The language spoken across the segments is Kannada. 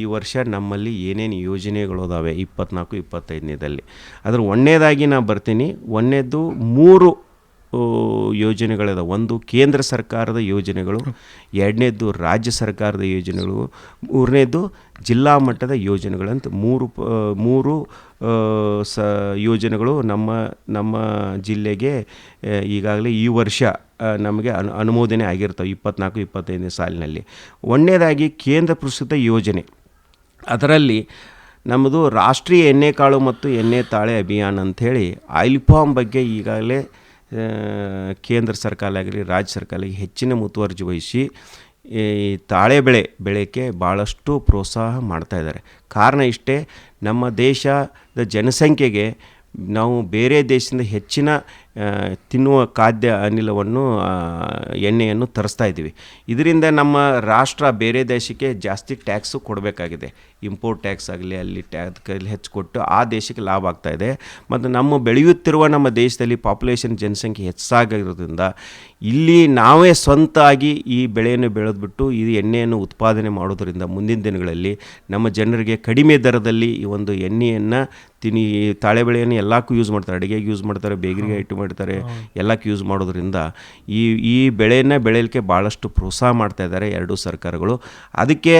ಈ ವರ್ಷ ನಮ್ಮಲ್ಲಿ ಏನೇನು ಯೋಜನೆಗಳು ಅದಾವೆ? ಇಪ್ಪತ್ನಾಲ್ಕು, ಇಪ್ಪತ್ತೈದನೇದಲ್ಲಿ. ಅದ್ರ ಒಂದನೇದಾಗಿ ನಾ ಬರ್ತೀನಿ. ಒಂದನೇದು ಮೂರು ಯೋಜನೆಗಳಿದೆ ಒಂದು ಕೇಂದ್ರ ಸರ್ಕಾರದ ಯೋಜನೆಗಳು ಎರಡನೇದು ರಾಜ್ಯ ಸರ್ಕಾರದ ಯೋಜನೆಗಳು ಮೂರನೇದು ಜಿಲ್ಲಾ ಮಟ್ಟದ ಯೋಜನೆಗಳಂತ ಮೂರು ಮೂರು ಸ, ಯೋಜನೆಗಳು ನಮ್ಮ ನಮ್ಮ ಜಿಲ್ಲೆಗೆ ಈಗಾಗಲೇ ಈ ವರ್ಷ ನಮಗೆ ಅನು, ಅನುಮೋದನೆ ಆಗಿರ್ತವೆ ಇಪ್ಪತ್ನಾಲ್ಕು, ಇಪ್ಪತ್ತೈದನೇ ಸಾಲಿನಲ್ಲಿ. ಒಂದನೇದಾಗಿ ಕೇಂದ್ರ ಪುರಸ್ಕೃತ ಯೋಜನೆ. ಅದರಲ್ಲಿ ನಮ್ಮದು ರಾಷ್ಟ್ರೀಯ ಎಣ್ಣೆ ಕಾಳು ಮತ್ತು ಎಣ್ಣೆ ತಾಳೆ ಅಭಿಯಾನ ಅಂಥೇಳಿ ಆಯಿಲ್ ಫಾರ್ಮ್ ಬಗ್ಗೆ ಈಗಾಗಲೇ ಕೇಂದ್ರ ಸರ್ಕಾರ ಆಗಲಿ, ರಾಜ್ಯ ಸರ್ಕಾರ ಆಗಲಿ ಹೆಚ್ಚಿನ ಮುತುವರ್ಜಿ ವಹಿಸಿ ಈ ತಾಳೆ ಬೆಳೆ ಬೆಳೆಯೋಕ್ಕೆ ಭಾಳಷ್ಟು ಪ್ರೋತ್ಸಾಹ ಮಾಡ್ತಾ ಇದ್ದಾರೆ. ಕಾರಣ ಇಷ್ಟೇ, ನಮ್ಮ ದೇಶದ ಜನಸಂಖ್ಯೆಗೆ ನಾವು ಬೇರೆ ದೇಶದಿಂದ ಹೆಚ್ಚಿನ ತಿನ್ನುವ ಖಾದ್ಯ ಅನಿಲವನ್ನು ಎಣ್ಣೆಯನ್ನು ತರಿಸ್ತಾ ಇದ್ದೀವಿ. ಇದರಿಂದ ನಮ್ಮ ರಾಷ್ಟ್ರ ಬೇರೆ ದೇಶಕ್ಕೆ ಜಾಸ್ತಿ ಟ್ಯಾಕ್ಸು ಕೊಡಬೇಕಾಗಿದೆ. ಇಂಪೋರ್ಟ್ ಟ್ಯಾಕ್ಸ್ ಆಗಲಿ ಅಲ್ಲಿ ಟ್ಯಾಕ್ಸ್ ಹೆಚ್ಚು ಕೊಟ್ಟು ಆ ದೇಶಕ್ಕೆ ಲಾಭ ಆಗ್ತಾ ಇದೆ. ಮತ್ತು ನಮ್ಮ ಬೆಳೆಯುತ್ತಿರುವ ನಮ್ಮ ದೇಶದಲ್ಲಿ ಪಾಪ್ಯುಲೇಷನ್ ಜನಸಂಖ್ಯೆ ಹೆಚ್ಚಾಗಿರೋದ್ರಿಂದ ಇಲ್ಲಿ ನಾವೇ ಸ್ವಂತಾಗಿ ಈ ಬೆಳೆಯನ್ನು ಬೆಳೆದ್ಬಿಟ್ಟು ಈ ಎಣ್ಣೆಯನ್ನು ಉತ್ಪಾದನೆ ಮಾಡೋದರಿಂದ ಮುಂದಿನ ದಿನಗಳಲ್ಲಿ ನಮ್ಮ ಜನರಿಗೆ ಕಡಿಮೆ ದರದಲ್ಲಿ ಈ ಒಂದು ಎಣ್ಣೆಯನ್ನು ತಿನ್ನಿ ತಾಳೆ ಬೆಳೆಯನ್ನು ಎಲ್ಲಕ್ಕೂ ಯೂಸ್ ಮಾಡ್ತಾರೆ. ಅಡುಗೆಗೆ ಯೂಸ್ ಮಾಡ್ತಾರೆ ಬೇಗರಿಗೆ ಇಟ್ಟು ಮಾಡ್ತಾರೆ ಎಲ್ಲಕ್ಕೆ ಯೂಸ್ ಮಾಡೋದ್ರಿಂದ ಈ ಈ ಬೆಳೆಯನ್ನು ಬೆಳೆಯಲಿಕ್ಕೆ ಭಾಳಷ್ಟು ಪ್ರೋತ್ಸಾಹ ಮಾಡ್ತಾ ಇದ್ದಾರೆ ಎರಡೂ ಸರ್ಕಾರಗಳು. ಅದಕ್ಕೆ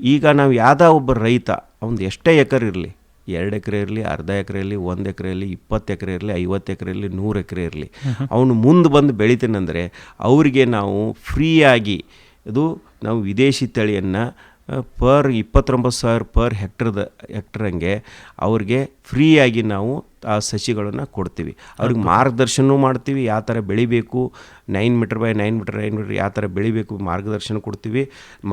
ಈಗ ನಾವು ಯಾವುದೋ ಒಬ್ಬ ರೈತ ಅವ್ನು ಎಷ್ಟೇ ಎಕರೆ ಇರಲಿ ಎರಡು ಎಕರೆ ಇರಲಿ ಅರ್ಧ ಎಕರೆ ಇರಲಿ ಒಂದು ಎಕರೆ ಇರಲಿ ಇಪ್ಪತ್ತು ಎಕರೆ ಇರಲಿ ಐವತ್ತು ಎಕರೆ ಇರಲಿ ನೂರು ಎಕರೆ ಇರಲಿ ಅವನು ಮುಂದೆ ಬಂದು ಬೆಳಿತೀನಂದರೆ ಅವರಿಗೆ ನಾವು ಫ್ರೀಯಾಗಿ ಇದು ನಾವು ವಿದೇಶಿ ತಳಿಯನ್ನು ಪರ್ ಇಪ್ಪತ್ತೊಂಬತ್ತು ಸಾವಿರ ಪರ್ ಹೆಕ್ಟರ್ದ ಹೆಕ್ಟ್ರಂಗೆ ಅವ್ರಿಗೆ ಫ್ರೀಯಾಗಿ ನಾವು ಆ ಸಸಿಗಳನ್ನು ಕೊಡ್ತೀವಿ. ಅವ್ರಿಗೆ ಮಾರ್ಗದರ್ಶನವೂ ಮಾಡ್ತೀವಿ ಯಾವ ಥರ ಬೆಳಿಬೇಕು nine metre by nine metre nine metre ಯಾವ ಥರ ಬೆಳಿಬೇಕು ಮಾರ್ಗದರ್ಶನ ಕೊಡ್ತೀವಿ.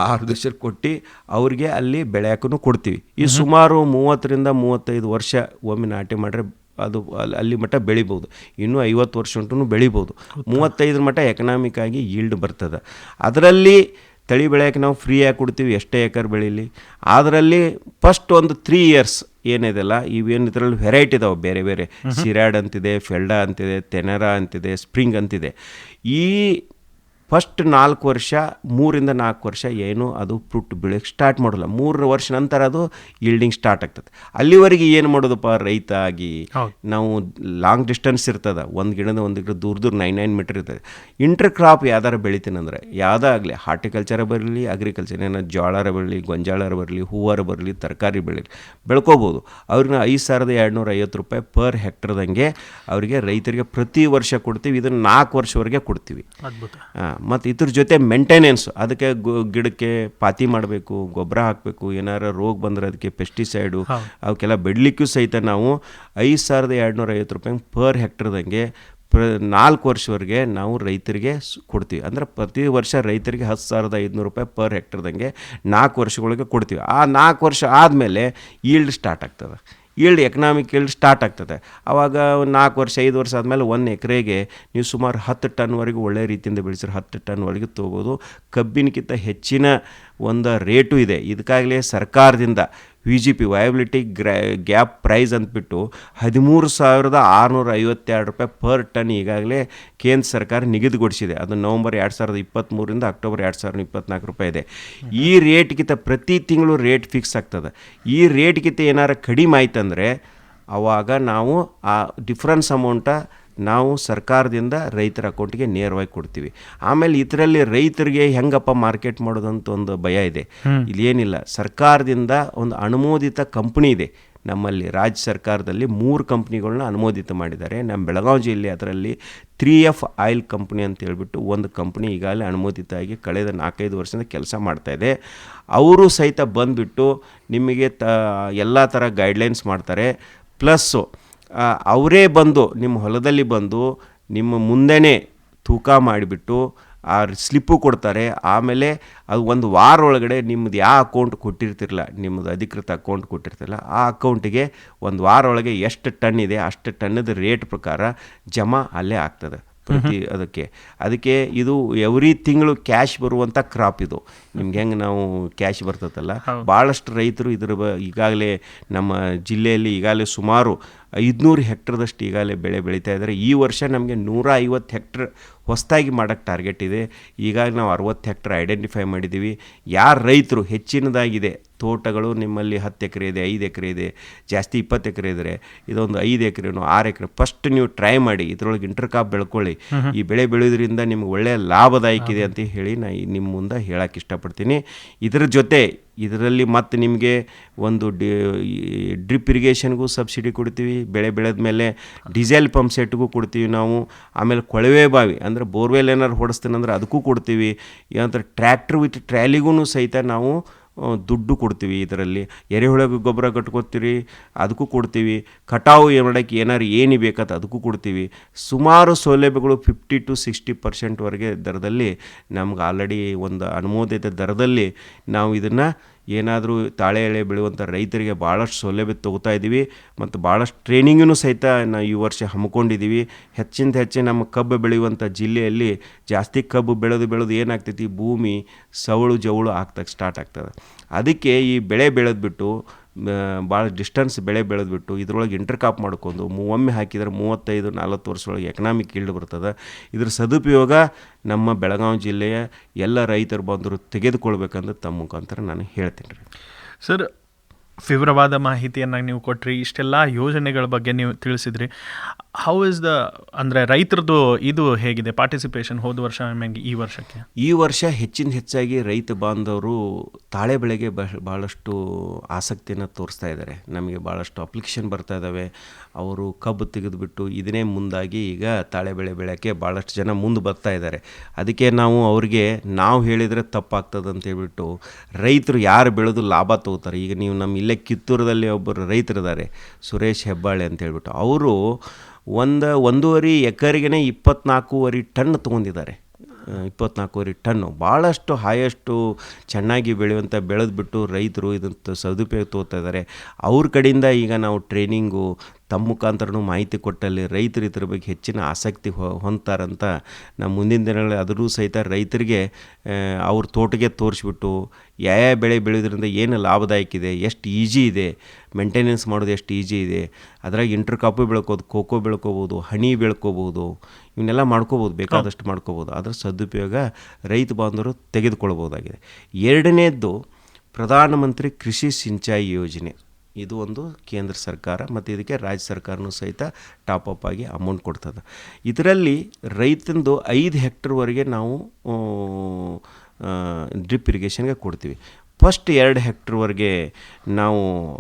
ಮಾರ್ಗದರ್ಶನ ಕೊಟ್ಟು ಅವ್ರಿಗೆ ಅಲ್ಲಿ ಬೆಳೆಯೋಕ್ಕೂ ಕೊಡ್ತೀವಿ. ಈ ಸುಮಾರು ಮೂವತ್ತರಿಂದ ಮೂವತ್ತೈದು ವರ್ಷ ಒಮ್ಮೆ ನಾಟಿ ಮಾಡಿದ್ರೆ ಅದು ಅಲ್ಲಿ ಅಲ್ಲಿ ಮಟ್ಟ ಬೆಳಿಬೋದು. ಇನ್ನೂ ಐವತ್ತು ವರ್ಷ ಉಂಟು ಬೆಳಿಬೋದು. ಮೂವತ್ತೈದರ ಮಟ್ಟ ಎಕನಾಮಿಕ್ ಆಗಿ ಈಲ್ಡ್ ಬರ್ತದೆ. ಅದರಲ್ಲಿ ತಳಿ ಬೆಳೆಯೋಕ್ಕೆ ನಾವು ಫ್ರೀಯಾಗಿ ಕೊಡ್ತೀವಿ ಎಷ್ಟೇ ಎಕರ್ ಬೆಳೀಲಿ. ಅದರಲ್ಲಿ ಫಸ್ಟ್ ಒಂದು ತ್ರೀ ಇಯರ್ಸ್ ಏನಿದೆಲ್ಲ ಇವೇನು ಇದರಲ್ಲಿ ವೆರೈಟಿ ಇದಾವೆ ಬೇರೆ ಬೇರೆ. ಸಿರಾಡ್ ಅಂತಿದೆ ಫೆಲ್ಡಾ ಅಂತಿದೆ ತೆನರಾ ಅಂತಿದೆ ಸ್ಪ್ರಿಂಗ್ ಅಂತಿದೆ. ಈ ಫಸ್ಟ್ ನಾಲ್ಕು ವರ್ಷ ಮೂರಿಂದ ನಾಲ್ಕು ವರ್ಷ ಏನು ಅದು ಫ್ರೂಟ್ ಬೆಳೆಯೋಕ್ಕೆ ಸ್ಟಾರ್ಟ್ ಮಾಡೋಲ್ಲ. ಮೂರು ವರ್ಷ ನಂತರ ಅದು ಈಲ್ಡಿಂಗ್ ಸ್ಟಾರ್ಟ್ ಆಗ್ತದೆ. ಅಲ್ಲಿವರೆಗೆ ಏನು ಮಾಡೋದಪ್ಪ ರೈತ ಆಗಿ ನಾವು ಲಾಂಗ್ ಡಿಸ್ಟೆನ್ಸ್ ಇರ್ತದೆ. ಒಂದು ಗಿಡದ ಒಂದು ಗಿಡ ದೂರ ದೂರ ನೈನ್ ನೈನ್ ಮೀಟರ್ ಇರ್ತದೆ. ಇಂಟರ್ ಕ್ರಾಪ್ ಯಾವ್ದಾರು ಬೆಳಿತೀನಂದ್ರೆ ಯಾವುದಾಗಲಿ ಹಾರ್ಟಿಕಲ್ಚರ ಬರಲಿ ಅಗ್ರಿಕಲ್ಚರ್ ಏನೋ ಜೋಳಾರ ಬರಲಿ ಗೊಂಜಾಳರ ಬರಲಿ ಹೂವಾರ ಬರಲಿ ತರಕಾರಿ ಬೆಳೀಲಿ ಬೆಳ್ಕೋಬೋದು. ಅವ್ರನ್ನ ಐದು ಸಾವಿರದ ಎರಡುನೂರ ಐವತ್ತು ರೂಪಾಯಿ ಪರ್ ಹೆಕ್ಟರ್ದಂಗೆ ಅವರಿಗೆ ರೈತರಿಗೆ ಪ್ರತಿ ವರ್ಷ ಕೊಡ್ತೀವಿ. ಇದನ್ನು ನಾಲ್ಕು ವರ್ಷವರೆಗೆ ಕೊಡ್ತೀವಿ. ಅದ್ಭುತ. ಮತ್ತು ಇದ್ರ ಜೊತೆ ಮೇಂಟೆನೆನ್ಸ್ ಅದಕ್ಕೆ ಗಿಡಕ್ಕೆ ಪಾತಿ ಮಾಡಬೇಕು ಗೊಬ್ಬರ ಹಾಕಬೇಕು ಏನಾರ ರೋಗ ಬಂದರೆ ಅದಕ್ಕೆ ಪೆಸ್ಟಿಸೈಡು ಅವಕ್ಕೆಲ್ಲ ಬಿಡ್ಲಿಕ್ಕೂ ಸಹಿತ ನಾವು ಐದು ಸಾವಿರದ ಎರಡುನೂರ ಐವತ್ತು ರೂಪಾಯಿ ಪರ್ ಹೆಕ್ಟರ್ದಂಗೆ ಪ್ರ ನಾಲ್ಕು ವರ್ಷವರೆಗೆ ನಾವು ರೈತರಿಗೆ ಕೊಡ್ತೀವಿ. ಅಂದರೆ ಪ್ರತಿ ವರ್ಷ ರೈತರಿಗೆ ಹತ್ತು ಸಾವಿರದ ಐದುನೂರು ರೂಪಾಯಿ ಪರ್ ಹೆಕ್ಟರ್ದಂಗೆ ನಾಲ್ಕು ವರ್ಷಗಳಿಗೆ ಕೊಡ್ತೀವಿ. ಆ ನಾಲ್ಕು ವರ್ಷ ಆದಮೇಲೆ ಈಲ್ಡ್ ಸ್ಟಾರ್ಟ್ ಆಗ್ತದೆ. ಈಲ್ಡ್ ಎಕನಾಮಿಕ್ ಈಲ್ಡ್ ಸ್ಟಾರ್ಟ್ ಆಗ್ತದೆ. ಆವಾಗ ನಾಲ್ಕು ವರ್ಷ, ಐದು ವರ್ಷ ಆದಮೇಲೆ ಒಂದು ಎಕರೆಗೆ ನೀವು ಸುಮಾರು ಹತ್ತು ಟನ್ವರೆಗೂ ಒಳ್ಳೆಯ ರೀತಿಯಿಂದ ಬೆಳೆಸಿದ್ರೆ ಹತ್ತು ಟನ್ವರೆಗೂ ತೊಗೋದು ಕಬ್ಬಿನಕ್ಕಿಂತ ಹೆಚ್ಚಿನ ಒಂದು ರೇಟು ಇದೆ. ಇದಕ್ಕಾಗಲೇ ಸರ್ಕಾರದಿಂದ ವಿ ಜಿ ಪಿ ವಯಬಿಲಿಟಿ ಗ್ರಾ, ಗ್ಯಾಪ್ ಪ್ರೈಸ್ ಅಂದ್ಬಿಟ್ಟು ಹದಿಮೂರು ಸಾವಿರದ ಆರುನೂರ ಐವತ್ತೆರಡು ರೂಪಾಯಿ ಪರ್ ಟನ್ ಈಗಾಗಲೇ ಕೇಂದ್ರ ಸರ್ಕಾರ ನಿಗದಿಗೊಳಿಸಿದೆ. ಅದು ನವಂಬರ್ ಎರಡು ಸಾವಿರದ ಇಪ್ಪತ್ತ್ಮೂರಿಂದ ಅಕ್ಟೋಬರ್ ಎರಡು ಸಾವಿರದ ಇಪ್ಪತ್ನಾಲ್ಕು ರೂಪಾಯಿ ಇದೆ. ಈ ರೇಟ್ಗಿಂತ ಪ್ರತಿ ತಿಂಗಳು ರೇಟ್ ಫಿಕ್ಸ್ ಆಗ್ತದೆ. ಈ ರೇಟ್ಗಿಂತ ಏನಾರು ಕಡಿಮೆ ಆಯ್ತಂದರೆ ಆವಾಗ ನಾವು ಆ ಡಿಫ್ರೆನ್ಸ್ ಅಮೌಂಟ ನಾವು ಸರ್ಕಾರದಿಂದ ರೈತರ ಅಕೌಂಟ್ಗೆ ನೇರವಾಗಿ ಕೊಡ್ತೀವಿ. ಆಮೇಲೆ ಇದರಲ್ಲಿ ರೈತರಿಗೆ ಹೆಂಗಪ್ಪ ಮಾರ್ಕೆಟ್ ಮಾಡೋದಂತ ಒಂದು ಭಯ ಇದೆ. ಇಲ್ಲಿ ಏನಿಲ್ಲ ಸರ್ಕಾರದಿಂದ ಒಂದು ಅನುಮೋದಿತ ಕಂಪ್ನಿ ಇದೆ. ನಮ್ಮಲ್ಲಿ ರಾಜ್ಯ ಸರ್ಕಾರದಲ್ಲಿ ಮೂರು ಕಂಪ್ನಿಗಳನ್ನ ಅನುಮೋದಿತ ಮಾಡಿದ್ದಾರೆ. ನಮ್ಮ ಬೆಳಗಾವಿ ಜಿಲ್ಲೆ ಅದರಲ್ಲಿ ತ್ರೀ ಎಫ್ ಆಯಿಲ್ ಕಂಪ್ನಿ ಅಂತ ಹೇಳ್ಬಿಟ್ಟು ಒಂದು ಕಂಪ್ನಿ ಈಗಾಗಲೇ ಅನುಮೋದಿತ ಆಗಿ ಕಳೆದ ನಾಲ್ಕೈದು ವರ್ಷದಿಂದ ಕೆಲಸ ಮಾಡ್ತಾ ಇದೆ. ಅವರು ಸಹಿತ ಬಂದುಬಿಟ್ಟು ನಿಮಗೆ ತ ಎಲ್ಲ ಥರ ಗೈಡ್ಲೈನ್ಸ್ ಮಾಡ್ತಾರೆ. ಪ್ಲಸ್ಸು ಅವರೇ ಬಂದು ನಿಮ್ಮ ಹೊಲದಲ್ಲಿ ಬಂದು ನಿಮ್ಮ ಮುಂದೆನೇ ತೂಕ ಮಾಡಿಬಿಟ್ಟು ಆ ಸ್ಲಿಪ್ಪು ಕೊಡ್ತಾರೆ. ಆಮೇಲೆ ಅದು ಒಂದು ವಾರ ಒಳಗಡೆ ನಿಮ್ಮದು ಯಾವ ಅಕೌಂಟ್ ಕೊಟ್ಟಿರ್ತಿರಲ್ಲ ನಿಮ್ಮದು ಅಧಿಕೃತ ಅಕೌಂಟ್ ಕೊಟ್ಟಿರ್ತಿರಲ್ಲ ಆ ಅಕೌಂಟಿಗೆ ಒಂದು ವಾರ ಒಳಗೆ ಎಷ್ಟು ಟನ್ ಇದೆ ಅಷ್ಟು ಟನ್ನದ ರೇಟ್ ಪ್ರಕಾರ ಜಮಾ ಅಲ್ಲೇ ಆಗ್ತದೆ ಪ್ರತಿ ಅದಕ್ಕೆ. ಅದಕ್ಕೆ ಇದು ಎವ್ರಿ ತಿಂಗಳು ಕ್ಯಾಶ್ ಬರುವಂಥ ಕ್ರಾಪ್ ಇದು. ನಿಮ್ಗೆ ಹೆಂಗೆ ನಾವು ಕ್ಯಾಶ್ ಬರ್ತದಲ್ಲ ಭಾಳಷ್ಟು ರೈತರು ಇದ್ರ ಬ ಈಗಾಗಲೇ ನಮ್ಮ ಜಿಲ್ಲೆಯಲ್ಲಿ ಈಗಾಗಲೇ ಸುಮಾರು ಐದುನೂರು ಹೆಕ್ಟರ್ದಷ್ಟು ಈಗಾಗಲೇ ಬೆಳೆ ಬೆಳೀತಾ ಇದ್ದಾರೆ. ಈ ವರ್ಷ ನಮಗೆ ನೂರ ಐವತ್ತು ಹೆಕ್ಟರ್ ಹೊಸದಾಗಿ ಮಾಡೋಕ್ಕೆ ಟಾರ್ಗೆಟ್ ಇದೆ. ಈಗಾಗಲೇ ನಾವು ಅರವತ್ತು ಹೆಕ್ಟರ್ ಐಡೆಂಟಿಫೈ ಮಾಡಿದ್ದೀವಿ. ಯಾರು ರೈತರು ಹೆಚ್ಚಿನದಾಗಿದೆ? ತೋಟಗಳು ನಿಮ್ಮಲ್ಲಿ ಹತ್ತು ಎಕರೆ ಇದೆ ಐದು ಎಕರೆ ಇದೆ ಜಾಸ್ತಿ ಇಪ್ಪತ್ತು ಎಕರೆ ಇದ್ದರೆ ಇದೊಂದು ಐದು ಎಕರೆನೋ ಆರು ಎಕರೆ ಫಸ್ಟ್ ನೀವು ಟ್ರೈ ಮಾಡಿ ಇದರೊಳಗೆ ಇಂಟರ್ಕಾಪ್ ಬೆಳ್ಕೊಳ್ಳಿ. ಈ ಬೆಳೆ ಬೆಳೆಯೋದ್ರಿಂದ ನಿಮ್ಗೆ ಒಳ್ಳೆಯ ಲಾಭದಾಯಕ ಇದೆ ಅಂತ ಹೇಳಿ ನಾ ಈ ನಿಮ್ಮ ಮುಂದೆ ಹೇಳೋಕ್ಕೆ ಇಷ್ಟಪಡ್ತೀನಿ. ಇದರ ಜೊತೆ ಇದರಲ್ಲಿ ಮತ್ತು ನಿಮಗೆ ಒಂದು ಡ್ರಿಪ್ ಇರಿಗೇಷನ್ಗೂ ಸಬ್ಸಿಡಿ ಕೊಡ್ತೀವಿ, ಬೆಳೆ ಬೆಳೆದ ಮೇಲೆ ಡೀಸೆಲ್ ಪಂಪ್ ಸೆಟ್ಗೂ ಕೊಡ್ತೀವಿ ನಾವು, ಆಮೇಲೆ ಕೊಳವೆ ಬಾವಿ, ಅಂದರೆ ಬೋರ್ವೆಲ್ ಏನಾರು ಹೊಡಿಸ್ತೀನಂದ್ರೆ ಅದಕ್ಕೂ ಕೊಡ್ತೀವಿ ಏನಂದ್ರೆ ಟ್ರ್ಯಾಕ್ಟ್ರ್ ವಿತ್ ಟ್ರ್ಯಾಲಿಗೂ ಸಹಿತ ನಾವು ದುಡ್ಡು ಕೊಡ್ತೀವಿ ಇದರಲ್ಲಿ ಎರೆಹುಳ ಗೊಬ್ಬರ ಕಟ್ಕೊತೀರಿ, ಅದಕ್ಕೂ ಕೊಡ್ತೀವಿ. ಕಟಾವು ಮಾಡೋಕ್ಕೆ ಏನಾರು ಏನು ಬೇಕಂತ ಅದಕ್ಕೂ ಕೊಡ್ತೀವಿ. ಸುಮಾರು ಸೌಲಭ್ಯಗಳು ಫಿಫ್ಟಿ ಟು ಸಿಕ್ಸ್ಟಿ ಪರ್ಸೆಂಟ್ವರೆಗೆ ದರದಲ್ಲಿ ನಮ್ಗೆ ಆಲ್ರೆಡಿ ಒಂದು ಅನುಮೋದಿತ ದರದಲ್ಲಿ ನಾವು ಇದನ್ನು ಏನಾದರೂ ತಾಳೆ ಎಳೆ ಬೆಳೆಯುವಂಥ ರೈತರಿಗೆ ಭಾಳಷ್ಟು ಸೌಲಭ್ಯ ತೊಗೋತಾ ಇದ್ದೀವಿ ಮತ್ತು ಭಾಳಷ್ಟು ಟ್ರೈನಿಂಗೂ ಸಹಿತ ನಾವು ಈ ವರ್ಷ ಹಮ್ಮಿಕೊಂಡಿದ್ದೀವಿ ಹೆಚ್ಚಿಂದ ಹೆಚ್ಚಿನ ನಮ್ಮ ಕಬ್ಬು ಬೆಳೆಯುವಂಥ ಜಿಲ್ಲೆಯಲ್ಲಿ ಜಾಸ್ತಿ ಕಬ್ಬು ಬೆಳೆದು ಬೆಳೆದು ಏನಾಗ್ತೈತಿ ಭೂಮಿ ಸವಳು ಜವಳು ಆಗ್ತಕ್ಕೆ ಸ್ಟಾರ್ಟ್ ಆಗ್ತದೆ. ಅದಕ್ಕೆ ಈ ಬೆಳೆ ಬೆಳೆದ್ಬಿಟ್ಟು ಭಾಳ ಡಿಸ್ಟೆನ್ಸ್ ಬೆಳೆ ಬೆಳೆದ್ಬಿಟ್ಟು ಇದ್ರೊಳಗೆ ಇಂಟರ್ಕಾಪ್ ಮಾಡ್ಕೊಂಡು ಮೂವೊಮ್ಮೆ ಒಮ್ಮೆ ಹಾಕಿದ್ರೆ ಮೂವತ್ತೈದು, ನಲ್ವತ್ತು ವರ್ಷದೊಳಗೆ ಎಕನಾಮಿಕ್ ಈಲ್ಡ್ ಬರ್ತದೆ. ಇದ್ರ ಸದುಪಯೋಗ ನಮ್ಮ ಬೆಳಗಾವಿ ಜಿಲ್ಲೆಯ ಎಲ್ಲ ರೈತರು ಬಂದರು ತೆಗೆದುಕೊಳ್ಬೇಕಂದ್ರೆ ತಮ್ಮ ಮುಖಾಂತರ ನಾನು ಹೇಳ್ತೀನಿ ರೀ. ಸರ್ ವಿವರವಾದ ಮಾಹಿತಿಯನ್ನು ನೀವು ಕೊಟ್ಟ್ರಿ ಇಷ್ಟೆಲ್ಲ ಯೋಜನೆಗಳ ಬಗ್ಗೆ ನೀವು ತಿಳಿಸಿದ್ರಿ. ಹೌ ಇಸ್ ದ ಅಂದರೆ ರೈತರದ್ದು ಇದು ಹೇಗಿದೆ ಪಾರ್ಟಿಸಿಪೇಷನ್ ಹೋದ ವರ್ಷ ಆಮೇಲೆ ಈ ವರ್ಷಕ್ಕೆ? ಈ ವರ್ಷ ಹೆಚ್ಚಿನ ಹೆಚ್ಚಾಗಿ ರೈತ ಬಾಂಧವರು ತಾಳೆ ಬೆಳೆಗೆ ಭಾಳಷ್ಟು ಆಸಕ್ತಿಯನ್ನು ತೋರಿಸ್ತಾ ಇದ್ದಾರೆ. ನಮಗೆ ಭಾಳಷ್ಟು ಅಪ್ಲಿಕೇಶನ್ ಬರ್ತಾ ಇದ್ದಾವೆ ಅವರು ಕಬ್ಬು ತೆಗೆದುಬಿಟ್ಟು ಇದನ್ನೇ ಮುಂದಾಗಿ ಈಗ ತಾಳೆ ಬೆಳೆ ಬೆಳೆಯೋಕ್ಕೆ ಭಾಳಷ್ಟು ಜನ ಮುಂದೆ ಬರ್ತಾ ಇದ್ದಾರೆ. ಅದಕ್ಕೆ ನಾವು ಅವ್ರಿಗೆ, ನಾವು ಹೇಳಿದರೆ ತಪ್ಪಾಗ್ತದೆ ಅಂತ ಹೇಳ್ಬಿಟ್ಟು ರೈತರು ಯಾರು ಬೆಳೆದು ಲಾಭ ತಗೋತಾರೆ? ಈಗ ನೀವು ನಮ್ಮ ಇಲ್ಲೇ ಕಿತ್ತೂರದಲ್ಲಿ ಒಬ್ಬರು ರೈತರಿದ್ದಾರೆ, ಸುರೇಶ್ ಹೆಬ್ಬಾಳೆ ಅಂತ ಹೇಳ್ಬಿಟ್ಟು. ಅವರು ಒಂದು, ಒಂದೂವರೆ ಎಕರೆಗೆ ಇಪ್ಪತ್ನಾಲ್ಕೂವರೆ ಟನ್ ತೊಗೊಂಡಿದ್ದಾರೆ. ಇಪ್ಪತ್ನಾಲ್ಕೂವರೆ ಟನ್ನು. ಭಾಳಷ್ಟು ಹಾಯಷ್ಟು ಚೆನ್ನಾಗಿ ಬೆಳೆಯುವಂಥ ಬೆಳೆದ್ಬಿಟ್ಟು ರೈತರು ಇದನ್ನು ಸದುಪಯೋಗ ತೊಗೋತಾ ಇದ್ದಾರೆ. ಅವ್ರ ಕಡೆಯಿಂದ ಈಗ ನಾವು ಟ್ರೈನಿಂಗು ತಮ್ಮ ಮುಖಾಂತರನೂ ಮಾಹಿತಿ ಕೊಟ್ಟಲ್ಲಿ ರೈತರು ಇದ್ರ ಬಗ್ಗೆ ಹೆಚ್ಚಿನ ಆಸಕ್ತಿ ಹೊ ಹೊಂತಾರಂತ ನಮ್ಮ ಮುಂದಿನ ದಿನಗಳಲ್ಲಿ ಅದರೂ ಸಹಿತ ರೈತರಿಗೆ ಅವ್ರ ತೋಟಗೆ ತೋರಿಸ್ಬಿಟ್ಟು ಯಾವ ಬೆಳೆ ಬೆಳೆಯೋದ್ರಿಂದ ಏನು ಲಾಭದಾಯಕ ಇದೆ, ಎಷ್ಟು ಈಜಿ ಇದೆ, ಮೇಂಟೆನೆನ್ಸ್ ಮಾಡೋದು ಎಷ್ಟು ಈಜಿ ಇದೆ, ಅದ್ರಾಗ ಇಂಟರ್ ಕಾಪು ಬೆಳ್ಕೋದು ಖೋಖೋ ಬೆಳ್ಕೋಬೋದು, ಹನಿ ಬೆಳ್ಕೋಬೋದು, ಇವನ್ನೆಲ್ಲ ಮಾಡ್ಕೋಬೋದು, ಬೇಕಾದಷ್ಟು ಮಾಡ್ಕೋಬೋದು. ಅದರ ಸದುಪಯೋಗ ರೈತ ಬಾಂಧವರು ತೆಗೆದುಕೊಳ್ಬೋದಾಗಿದೆ. ಎರಡನೇದ್ದು ಪ್ರಧಾನಮಂತ್ರಿ ಕೃಷಿ ಸಿಂಚಾಯಿ ಯೋಜನೆ. ಇದು ಒಂದು ಕೇಂದ್ರ ಸರ್ಕಾರ ಮತ್ತು ಇದಕ್ಕೆ ರಾಜ್ಯ ಸರ್ಕಾರನೂ ಸಹಿತ ಟಾಪ್ ಅಪ್ ಆಗಿ ಅಮೌಂಟ್ ಕೊಡ್ತದೆ. ಇದರಲ್ಲಿ ರೈತಂದು ಐದು ಹೆಕ್ಟರ್ವರೆಗೆ ನಾವು ಡ್ರಿಪ್ ಇರಿಗೇಷನ್ಗೆ ಕೊಡ್ತೀವಿ. ಫಸ್ಟ್ ಎರಡು ಹೆಕ್ಟರ್ವರೆಗೆ ನಾವು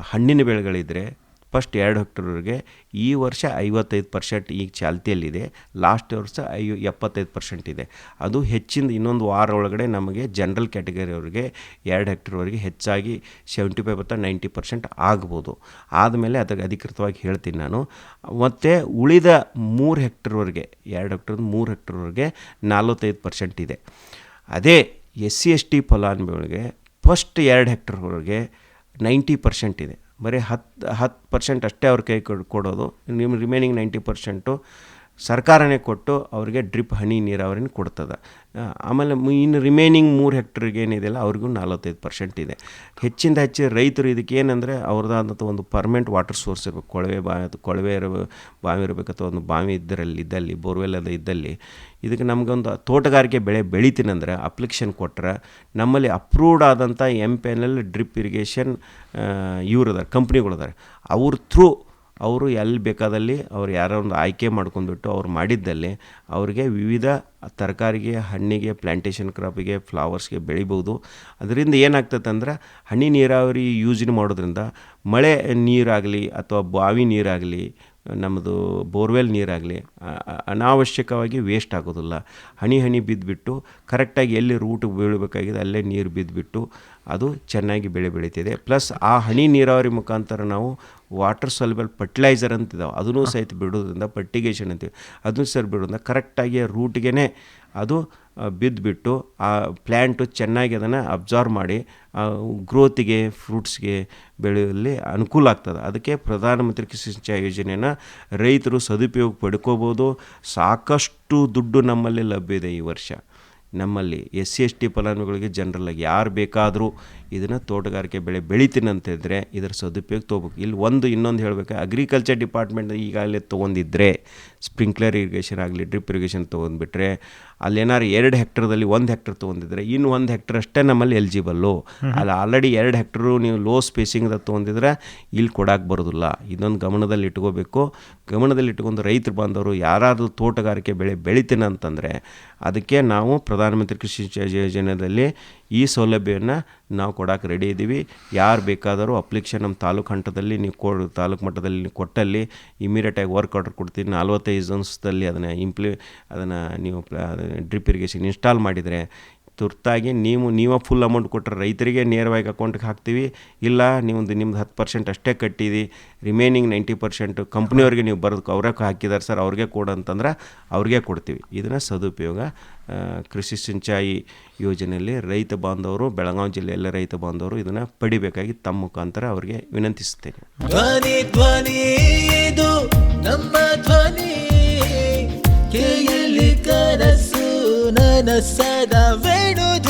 ಹಣ್ಣಿನ ಬೆಳೆಗಳಿದ್ದರೆ ಫಸ್ಟ್ ಎರಡು ಹೆಕ್ಟರ್ವರೆಗೆ ಈ ವರ್ಷ ಐವತ್ತೈದು ಪರ್ಸೆಂಟ್ ಈಗ ಚಾಲ್ತಿಯಲ್ಲಿದೆ, ಲಾಸ್ಟ್ ವರ್ಷ ಐ ಎಪ್ಪತ್ತೈದು ಪರ್ಸೆಂಟ್ ಇದೆ. ಅದು ಹೆಚ್ಚಿಂದ ಇನ್ನೊಂದು ವಾರ ಒಳಗಡೆ ನಮಗೆ ಜನರಲ್ ಕ್ಯಾಟಗರಿಯವರಿಗೆ ಎರಡು ಹೆಕ್ಟರ್ವರೆಗೆ ಹೆಚ್ಚಾಗಿ ಸೆವೆಂಟಿ ಫೈವ್ ಅಥವಾ ನೈಂಟಿ ಪರ್ಸೆಂಟ್ ಆಗ್ಬೋದು. ಆದಮೇಲೆ ಅದಕ್ಕೆ ಅಧಿಕೃತವಾಗಿ ಹೇಳ್ತೀನಿ ನಾನು. ಮತ್ತು ಉಳಿದ ಮೂರು ಹೆಕ್ಟರ್ವರೆಗೆ, ಎರಡು ಹೆಕ್ಟರ್ ಮೂರು ಹೆಕ್ಟರ್ವರೆಗೆ ನಲ್ವತ್ತೈದು ಪರ್ಸೆಂಟ್ ಇದೆ. ಅದೇ ಎಸ್ ಸಿ ಎಸ್ ಟಿ ಫಲಾನುಭವಿಗಳಿಗೆ ಫಸ್ಟ್ ಎರಡು ಹೆಕ್ಟರ್ವರೆಗೆ ನೈಂಟಿ ಪರ್ಸೆಂಟ್ ಇದೆ. ಬರೀ ಹತ್ತು ಹತ್ತು ಪರ್ಸೆಂಟ್ ಅಷ್ಟೇ ಅವ್ರ ಕೈ ಕೊಡ್- ಕೊಡೋದು ನಿಮ್ಮ ರಿಮೈನಿಂಗ್ ನೈಂಟಿ ಪರ್ಸೆಂಟು ಸರ್ಕಾರನೇ ಕೊಟ್ಟು ಅವರಿಗೆ ಡ್ರಿಪ್ ಹನಿ ನೀರಾವರಿನ ಕೊಡ್ತದೆ. ಆಮೇಲೆ ಇನ್ನು ರಿಮೈನಿಂಗ್ ಮೂರು ಹೆಕ್ಟರ್ಗೆ ಏನಿದೆಯಲ್ಲ, ಅವ್ರಿಗೂ ನಲವತ್ತೈದು ಪರ್ಸೆಂಟ್ ಇದೆ. ಹೆಚ್ಚಿಂದ ಹೆಚ್ಚು ರೈತರು ಇದಕ್ಕೆ ಏನಂದರೆ ಅವ್ರದ್ದಾದಂಥ ಒಂದು ಪರ್ಮನೆಂಟ್ ವಾಟರ್ ಸೋರ್ಸ್ ಇರಬೇಕು. ಕೊಳವೆ ಬಾವಿ ಕೊಳವೆ ಇರ ಬಾವಿ ಇರಬೇಕು ಅಥವಾ ಒಂದು ಬಾವಿ ಇದ್ದರಲ್ಲಿ ಇದ್ದಲ್ಲಿ, ಬೋರ್ವೆಲ್ ಅದು ಇದ್ದಲ್ಲಿ. ಇದಕ್ಕೆ ನಮಗೊಂದು ತೋಟಗಾರಿಕೆ ಬೆಳೆ ಬೆಳಿತೀನಂದ್ರೆ ಅಪ್ಲಿಕೇಶನ್ ಕೊಟ್ಟರೆ ನಮ್ಮಲ್ಲಿ ಅಪ್ರೂವ್ಡ್ ಆದಂಥ M P N L drip irrigation ಇವ್ರದಾರೆ ಕಂಪ್ನಿಗಳಿದಾರೆ ಅವ್ರ ಥ್ರೂ ಅವರು ಎಲ್ಲಿ ಬೇಕಾದಲ್ಲಿ ಅವ್ರು ಯಾರೋ ಒಂದು ಆಯ್ಕೆ ಮಾಡ್ಕೊಂಡ್ಬಿಟ್ಟು ಅವ್ರು ಮಾಡಿದ್ದಲ್ಲಿ ಅವರಿಗೆ ವಿವಿಧ ತರಕಾರಿಗೆ, ಹಣ್ಣಿಗೆ ಪ್ಲ್ಯಾಂಟೇಷನ್ ಕ್ರಾಪಿಗೆ ಫ್ಲವರ್ಸ್ಗೆ ಬೆಳಿಬೋದು ಅದರಿಂದ ಏನಾಗ್ತದೆ ಅಂದ್ರೆ ಹನಿ ನೀರಾವರಿ ಯೂಸಿನ ಮಾಡೋದ್ರಿಂದ ಮಳೆ ನೀರಾಗಲಿ ಅಥವಾ ಬಾವಿ ನೀರಾಗಲಿ ನಮ್ಮದು ಬೋರ್ವೆಲ್ ನೀರಾಗಲಿ ಅನಾವಶ್ಯಕವಾಗಿ ವೇಸ್ಟ್ ಆಗೋದಿಲ್ಲ. ಹನಿ ಹನಿ ಬಿದ್ದುಬಿಟ್ಟು ಕರೆಕ್ಟಾಗಿ ಎಲ್ಲಿ ರೂಟ್ ಬೀಳಬೇಕಾಗಿದೆ ಅಲ್ಲೇ ನೀರು ಬಿದ್ದುಬಿಟ್ಟು ಅದು ಚೆನ್ನಾಗಿ ಬೆಳೆ ಬೆಳೀತಿದೆ. ಪ್ಲಸ್ ಆ ಹನಿ ನೀರಾವರಿ ಮುಖಾಂತರ ನಾವು ವಾಟರ್ ಸೊಲ್ಬಲ್ ಫರ್ಟಿಲೈಸರ್ ಅಂತಿದ್ದಾವೆ ಅದನ್ನು ಸಹಿತ ಬಿಡೋದ್ರಿಂದ ಫರ್ಟಿಗೇಷನ್ ಅಂತೀವಿ ಅದನ್ನು ಸರ್ ಬಿಡೋದ್ರಿಂದ ಕರೆಕ್ಟಾಗಿ ರೂಟ್ಗೆ ಅದು ಬಿದ್ದುಬಿಟ್ಟು ಆ ಪ್ಲ್ಯಾಂಟು ಚೆನ್ನಾಗಿ ಅದನ್ನು ಅಬ್ಸಾರ್ವ್ ಮಾಡಿ ಗ್ರೋತಿಗೆ ಫ್ರೂಟ್ಸ್ಗೆ ಬೆಳೆಯಲ್ಲಿ ಅನುಕೂಲ ಆಗ್ತದೆ. ಅದಕ್ಕೆ ಪ್ರಧಾನಮಂತ್ರಿ ಕೃಷಿ ಸಿಂಚಾಯಿ ಯೋಜನೆಯನ್ನು ರೈತರು ಸದುಪಯೋಗ ಪಡ್ಕೋಬೋದು. ಸಾಕಷ್ಟು ದುಡ್ಡು ನಮ್ಮಲ್ಲಿ ಲಭ್ಯ ಇದೆ ಈ ವರ್ಷ. ನಮ್ಮಲ್ಲಿ ಎಸ್ ಸಿ ಎಸ್ ಟಿ ಫಲಾನುಭವಿಗಳಿಗೆ ಜನರಲ್ಲಾಗಿ ಯಾರು ಬೇಕಾದರೂ ಇದನ್ನು ತೋಟಗಾರಿಕೆ ಬೆಳೆ ಬೆಳಿತೀನಂತಿದ್ರೆ ಇದರ ಸದುಪಯೋಗ ತೊಗೋಬೇಕು. ಇಲ್ಲಿ ಒಂದು ಇನ್ನೊಂದು ಹೇಳಬೇಕು ಅಗ್ರಿಕಲ್ಚರ್ ಡಿಪಾರ್ಟ್ಮೆಂಟ್ ಈಗಾಗಲೇ ತೊಗೊಂಡಿದ್ರೆ ಸ್ಪ್ರಿಂಕ್ಲರ್ ಇರಿಗೇಷನ್ ಆಗಲಿ ಡ್ರಿಪ್ ಇರಿಗೇಷನ್ ತೊಗೊಂಡ್ಬಿಟ್ರೆ ಅಲ್ಲೇನಾರು ಎರಡು ಹೆಕ್ಟರ್ದಲ್ಲಿ ಒಂದು ಹೆಕ್ಟರ್ ತೊಗೊಂಡಿದ್ರೆ ಇನ್ನು ಒಂದು ಹೆಕ್ಟರ್ ಅಷ್ಟೇ ನಮ್ಮಲ್ಲಿ ಎಲಿಜಿಬಲ್ಲು ಅಲ್ಲಿ ಆಲ್ರೆಡಿ ಎರಡು ಹೆಕ್ಟರು ನೀವು ಲೋ ಸ್ಪೇಸಿಂಗ್ದ ತೊಗೊಂಡಿದ್ರೆ ಇಲ್ಲಿ ಕೊಡಕ್ಕೆ ಬರೋದಿಲ್ಲ. ಇದೊಂದು ಗಮನದಲ್ಲಿ ಇಟ್ಕೋಬೇಕು. ಗಮನದಲ್ಲಿ ಇಟ್ಕೊಂಡು ರೈತರು ಬಂದವರು ಯಾರಾದರೂ ತೋಟಗಾರಿಕೆ ಬೆಳೆ ಬೆಳಿತೀನಿ ಅಂತಂದರೆ ಅದಕ್ಕೆ ನಾವು ಪ್ರಧಾನಮಂತ್ರಿ ಕೃಷಿ ಯೋಜನೆಯಲ್ಲಿ ಈ ಸೌಲಭ್ಯವನ್ನು ನಾವು ಕೊಡೋಕೆ ರೆಡಿ ಇದ್ದೀವಿ. ಯಾರು ಬೇಕಾದರೂ ಅಪ್ಲಿಕೇಶನ್ ನಮ್ಮ ತಾಲೂಕು ಹಂತದಲ್ಲಿ ನೀವು ಕೊ, ತಾಲೂಕು ಮಟ್ಟದಲ್ಲಿ ನೀವು ಕೊಟ್ಟಲ್ಲಿ ಇಮಿಡಿಯೇಟಾಗಿ ವರ್ಕ್ ಆರ್ಡರ್ ಕೊಡ್ತೀನಿ ನಲ್ವತ್ತೈದು ದಿವಸದಲ್ಲಿ ಅದನ್ನು ಇಂಪ್ಲಿ ಅದನ್ನು ನೀವು ಡ್ರಿಪ್ ಇರಿಗೇಷನ್ ಇನ್ಸ್ಟಾಲ್ ಮಾಡಿದರೆ ತುರ್ತಾಗಿ ನೀವು, ನೀವೇ ಫುಲ್ ಅಮೌಂಟ್ ಕೊಟ್ಟರೆ ರೈತರಿಗೆ ನೇರವಾಗಿ ಅಕೌಂಟ್ಗೆ ಹಾಕ್ತೀವಿ. ಇಲ್ಲ ನೀವು ನಿಮ್ದು ಹತ್ತು ಪರ್ಸೆಂಟ್ ಅಷ್ಟೇ ಕಟ್ಟಿದಿ ರಿಮೈನಿಂಗ್ ನೈಂಟಿ ಪರ್ಸೆಂಟು ಕಂಪ್ನಿಯವ್ರಿಗೆ ನೀವು ಬರೆದು ಅವ್ರಿಗೆ ಹಾಕಿದ್ದಾರೆ ಸರ್ ಅವ್ರಿಗೆ ಕೊಡು ಅಂತಂದ್ರೆ ಅವ್ರಿಗೆ ಕೊಡ್ತೀವಿ. ಇದನ್ನು ಸದುಪಯೋಗ ಕೃಷಿ ಸಿಂಚಾಯಿ ಯೋಜನೆಯಲ್ಲಿ ರೈತ ಬಾಂಧವರು, ಬೆಳಗಾವಿ ಜಿಲ್ಲೆಯಲ್ಲಿ ರೈತ ಬಾಂಧವರು ಇದನ್ನು ಪಡಿಬೇಕಾಗಿ ತಮ್ಮ ಮುಖಾಂತರ ಅವರಿಗೆ ವಿನಂತಿಸುತ್ತೇನೆ. ಧ್ವನಿ ಧ್ವನಿ, ಇದು ನಮ್ಮ ಧ್ವನಿ. ನನಸದ ಧ್ವನಿ